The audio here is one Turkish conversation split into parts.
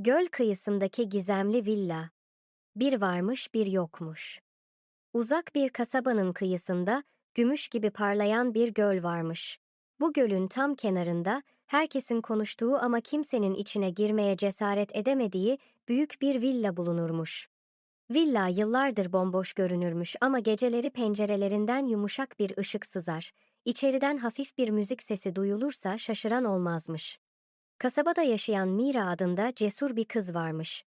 Göl kıyısındaki gizemli villa. Bir varmış bir yokmuş. Uzak bir kasabanın kıyısında gümüş gibi parlayan bir göl varmış. Bu gölün tam kenarında herkesin konuştuğu ama kimsenin içine girmeye cesaret edemediği büyük bir villa bulunurmuş. Villa yıllardır bomboş görünürmüş ama geceleri pencerelerinden yumuşak bir ışık sızar. İçeriden hafif bir müzik sesi duyulursa şaşıran olmazmış. Kasabada yaşayan Mira adında cesur bir kız varmış.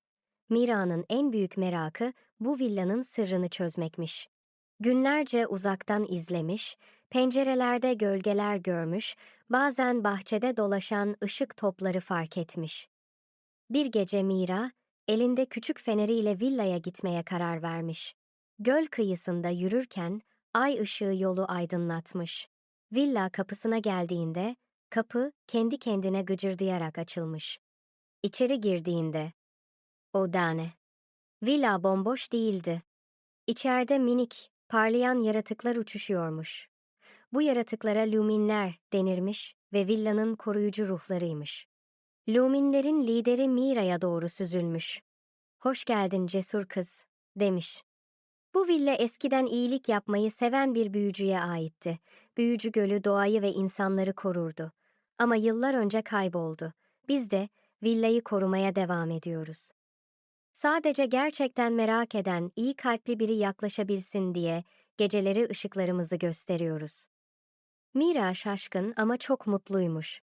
Mira'nın en büyük merakı bu villanın sırrını çözmekmiş. Günlerce uzaktan izlemiş, pencerelerde gölgeler görmüş, bazen bahçede dolaşan ışık topları fark etmiş. Bir gece Mira, elinde küçük feneriyle villaya gitmeye karar vermiş. Göl kıyısında yürürken ay ışığı yolu aydınlatmış. Villa kapısına geldiğinde kapı kendi kendine gıcırdayarak açılmış. İçeri girdiğinde o dane. Villa bomboş değildi. İçeride minik, parlayan yaratıklar uçuşuyormuş. Bu yaratıklara luminler denirmiş ve villanın koruyucu ruhlarıymış. Luminlerin lideri Mira'ya doğru süzülmüş. Hoş geldin cesur kız, demiş. Bu villa eskiden iyilik yapmayı seven bir büyücüye aitti. Büyücü gölü doğayı ve insanları korurdu. Ama yıllar önce kayboldu. Biz de villayı korumaya devam ediyoruz. Sadece gerçekten merak eden, iyi kalpli biri yaklaşabilsin diye geceleri ışıklarımızı gösteriyoruz. Mira şaşkın ama çok mutluymuş.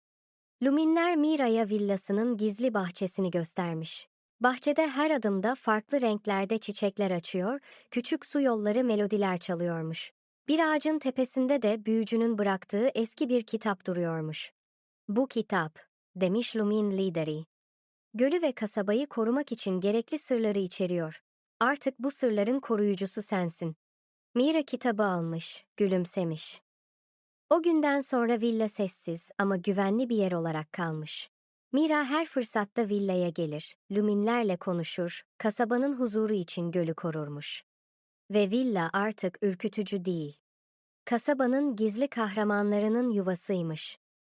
Luminler Mira'ya villasının gizli bahçesini göstermiş. Bahçede her adımda farklı renklerde çiçekler açıyor, küçük su yolları melodiler çalıyormuş. Bir ağacın tepesinde de büyücünün bıraktığı eski bir kitap duruyormuş. Bu kitap, demiş Lumin lideri. Gölü ve kasabayı korumak için gerekli sırları içeriyor. Artık bu sırların koruyucusu sensin. Mira kitabı almış, gülümsemiş. O günden sonra villa sessiz ama güvenli bir yer olarak kalmış. Mira her fırsatta villaya gelir, luminlerle konuşur, kasabanın huzuru için gölü korurmuş. Ve villa artık ürkütücü değil. Kasabanın gizli kahramanlarının yuvasıymış.